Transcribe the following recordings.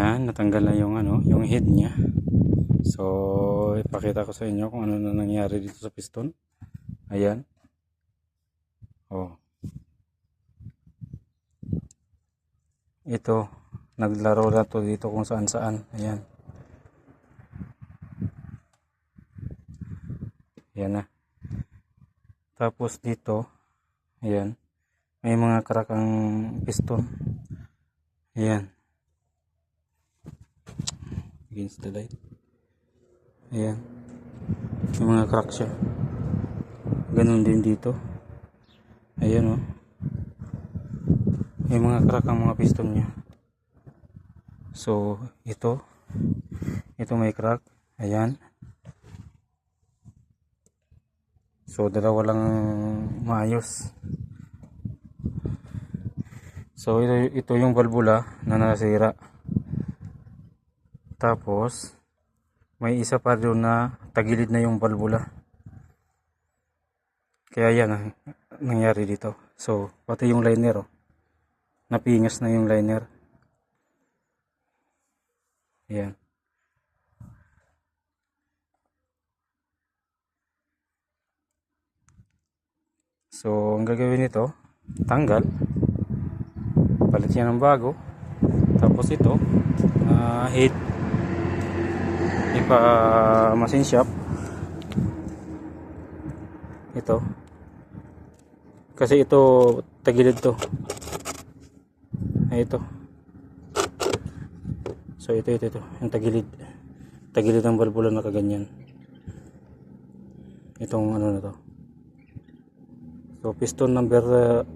Ayan, natanggal na yung ano, yung head niya. So, ipakita ko sa inyo kung ano na nangyari dito sa piston. Ayan. Oh. Ito, naglaro na to dito kung saan saan. Ayan. Ayan na. Tapos dito, ayan, may mga karakang piston. Ayan. Against the light. Ayan. May mga crack siya. Ganun din dito. Ayan oh. May mga crack ang mga piston niya. So, ito. Ito may crack. Ayan. So, dalawa lang maayos. So, ito, ito yung valvula na nasira. Tapos, may isa pa doon na tagilid na yung valvula. Kaya yan ang nangyari dito. So, pati yung liner, oh. Napingas na yung liner. Ayan. So, ang gagawin nito, tanggal. Palit siya ng bago. Tapos ito, ah head. Ipa machine shop. Ito. Kasi ito, tagilid to. Ay, ito. So, ito, ito, ito. Yung tagilid. Tagilid ng balbula na kaganyan. Itong ano na to. So piston number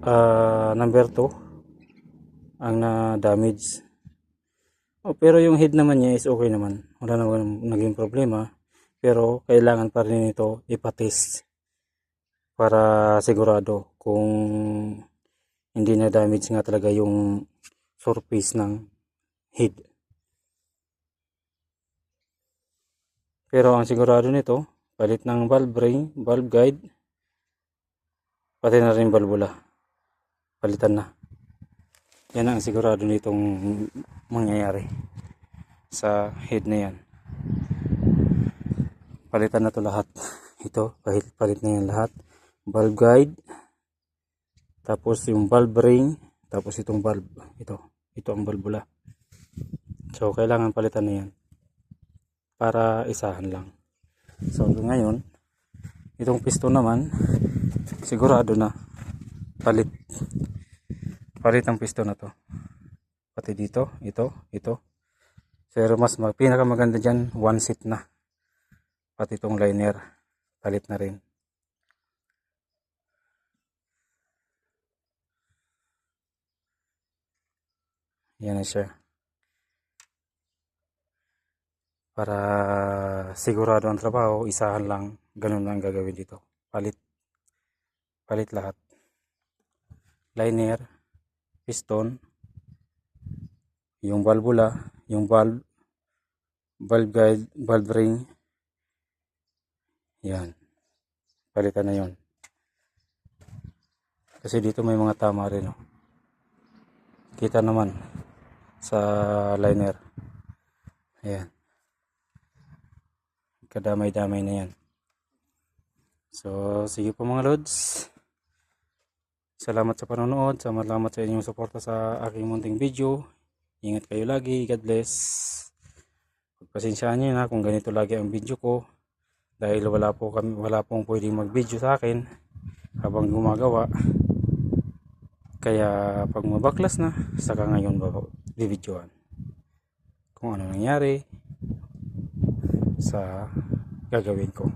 uh, number 2 ang na damage. Oh, pero yung head naman niya is okay naman. Wala naman naging problema. Pero kailangan pa rin ito ipatest para sigurado kung hindi na damage nga talaga yung surface ng head. Pero ang sigurado nito, palit ng valve ring, valve guide, pati na rin balbula palitan na yan ang sigurado nitong mangyayari sa head na yan. Palitan na to lahat. Ito palit, palit na yan lahat. Valve guide. Tapos yung valve ring. Tapos itong valve ito. Ito ang balbula so kailangan palitan na yan para isahan lang. So ngayon itong piston naman sigurado na palit palit ang piston na to. Pati dito ito ito. Pero mas mag, pinakamaganda dyan one seat na. Pati itong liner palit na rin. Yan na siya. Para sigurado ang trabaho isahan lang. Ganun ang gagawin dito. Palit. Palit lahat. Liner piston yung valvula yung valve valve guide valve ring. Yan. Palitan na yon kasi dito may mga tama rin oh. kita naman sa liner. Ayan. Kadamay-damay na yan. So sige po mga lods Salamat sa panonood. Salamat sa inyong suporta sa aking munting video. Ingat kayo lagi. God bless. Pagpasensyaan nyo na kung ganito lagi ang video ko. Dahil wala po kami, wala pong pwedeng mag-video sa akin habang gumagawa. Kaya pag mabaklas na, saka ngayon bibidyoan. Kung ano nangyari sa gagawin ko.